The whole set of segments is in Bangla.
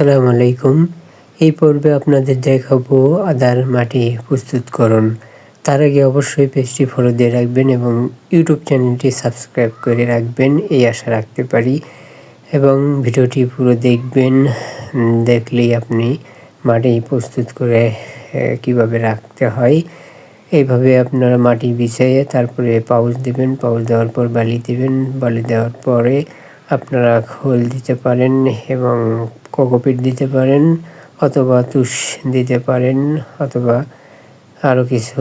আসসালামু আলাইকুম। এই পর্বে আপনাদের দেখাবো আদার মাটি প্রস্তুতকরণ তার আগে অবশ্যই পেজটি ফলো দিয়ে রাখবেন এবং ইউটিউব চ্যানেলটি সাবস্ক্রাইব করে রাখবেন, এই আশা রাখতে পারি। এবং ভিডিওটি পুরো দেখবেন, দেখলেই আপনি মাটি প্রস্তুত করে কীভাবে রাখতে হয়। এইভাবে আপনারা মাটি বিছাইয়ে তারপরে পাউচ দেবেন, পাউচ দেওয়ার পর বালি দেবেন। বালি দেওয়ার পরে আপনারা খোল দিতে পারেন এবং কোকোপিট দিতে পারেন অথবা তুষ দিতে পারেন অথবা আরও কিছু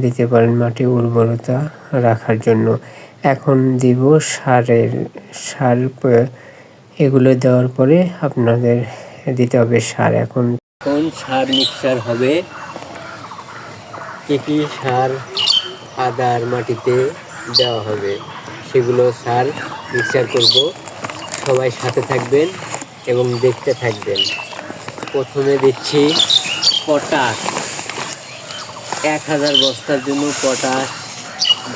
দিতে পারেন মাটি উর্বরতা রাখার জন্য। এখন দিব সারের, সার এগুলো দেওয়ার পরে আপনাদের দিতে হবে সার। এখন কোন সার মিক্সচার হবে? কী কী সার আদার মাটিতে দেওয়া হবে? সেগুলো সার মিক্সচার করব। সবাই সাথে থাকবেন। এবং দেখতে থাকবেন। প্রথমে দিচ্ছি পটাশ। এক হাজার বস্তার জন্য পটাশ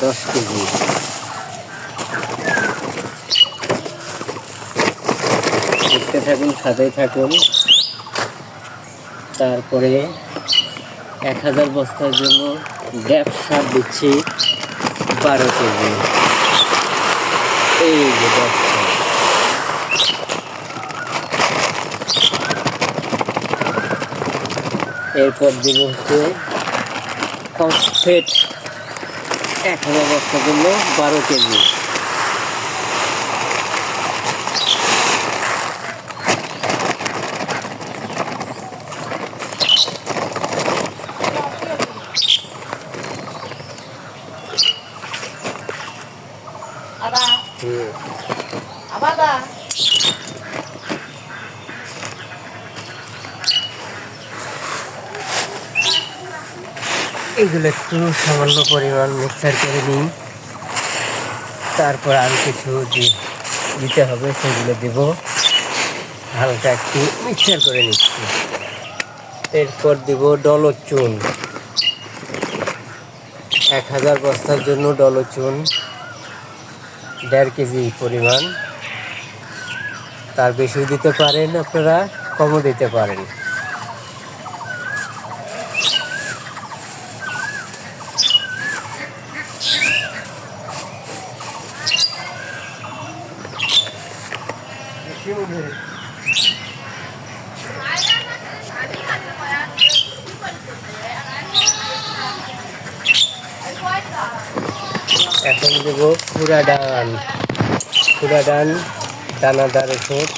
দশ কেজি। দেখতে থাকুন, সাথেই থাকুন। তারপরে এক হাজার বস্তার জন্য সার দিচ্ছি বারো কেজি। এই যে ড্যাপ সার এরপর দিব হচ্ছে ফসফেট এক হাজার বস্তা জন্য বারো কেজি। এগুলো একটু সামান্য পরিমাণ মিক্সার করে নিই। তারপর আরও কিছু দিতে হবে সেগুলো দেব। হালকা একটু মিক্সার করে নিচ্ছি। এরপর দিব ডলো চুন এক হাজার বস্তার জন্য ডলো চুন দেড় কেজি পরিমাণ। তার বেশিও দিতে পারেন, আপনারা কমও দিতে পারেন। এখন দেবো পুরা ডান পুরা ডান দানাদার ওষুধ,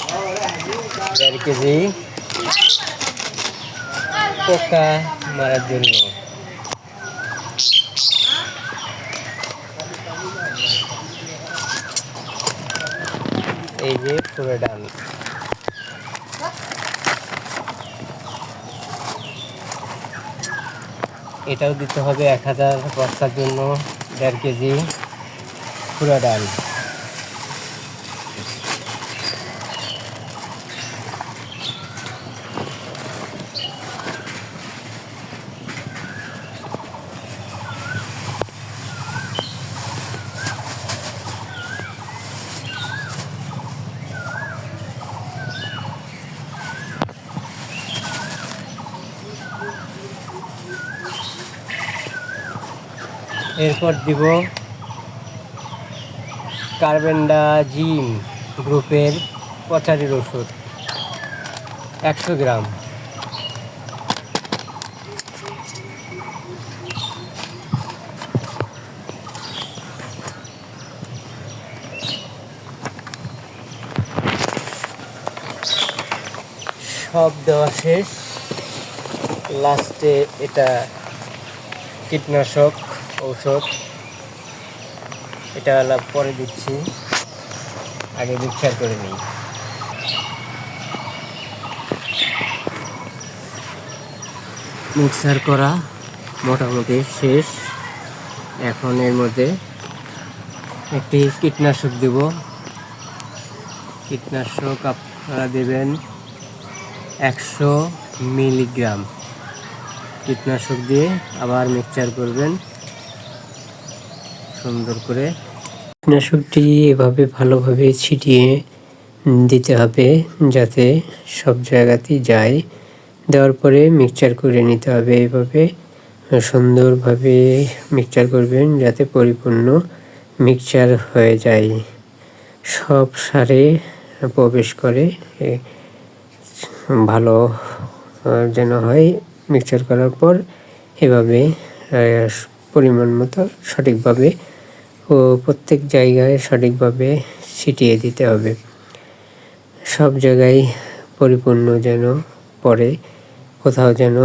দেড় কেজি। পোকা মারার জন্য। এই যে পুরা ডান এটাও দিতে হবে এক হাজার বস্তার জন্য, দেড় কেজি। পুরা ডাল। এরপর দিব কার্বেন্ডাজিম গ্রুপের পচারির ওষুধ একশো গ্রাম। সব দেওয়া শেষ। লাস্টে এটা কীটনাশক ঔষধ। এটা হলো পরে দিচ্ছি। আগে মিক্সার করে নিই। মিক্সার করা মোটামুটি শেষ। এখন এর মধ্যে একটি কীটনাশক দেব। কীটনাশক আপনারা দেবেন একশো মিলিগ্রাম। কীটনাশক দিয়ে আবার মিক্সচার করবেন। সুন্দর করে কীটনাশকটি এভাবে ভালোভাবে ছিটিয়ে দিতে হবে যাতে সব জায়গাতেই যায়। দেওয়ার পরে মিক্সচার করে নিতে হবে এভাবে। সুন্দরভাবে মিক্সচার করবেন যাতে পরিপূর্ণ মিক্সচার হয়ে যায়। সব সারে প্রবেশ করে ভালো যেন হয় মিক্সচার করার পর এভাবে পরিমাণ মতো সঠিকভাবে ও প্রত্যেক জায়গায় সঠিকভাবে ছিটিয়ে দিতে হবে। সব জায়গায় পরিপূর্ণ যেন পড়ে, কোথাও যেন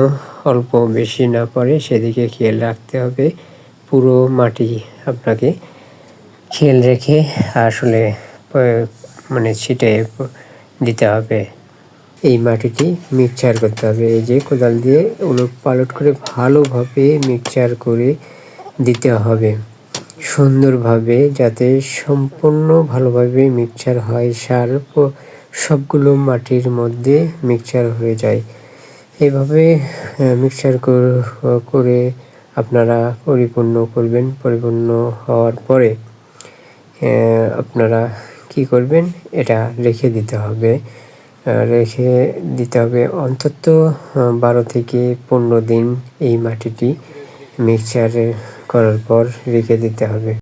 অল্প বেশি না পড়ে, সেদিকে খেয়াল রাখতে হবে। পুরো মাটি আপনাকে খেয়াল রেখে আসলে মানে ছিটে দিতে হবে। এই মাটিটি মিক্সচার করতে হবে। এই যে কোদাল দিয়ে উলট পালট করে ভালোভাবে মিক্সচার করে দিতে হবে। সুন্দরভাবে যাতে সম্পূর্ণ ভালোভাবে মিক্সচার হয়, সার সবগুলো মাটির মধ্যে মিক্সচার হয়ে যায়। এইভাবে মিক্সচার করে আপনারা পরিপূর্ণ করবেন। পরিপূর্ণ হওয়ার পরে আপনারা কি করবেন? এটা রেখে দিতে হবে। রেখে দিতে হবে অন্তত বারো থেকে পনেরো দিন এই মাটিটি মিক্সচার করার পর রেখে দিতে হবে।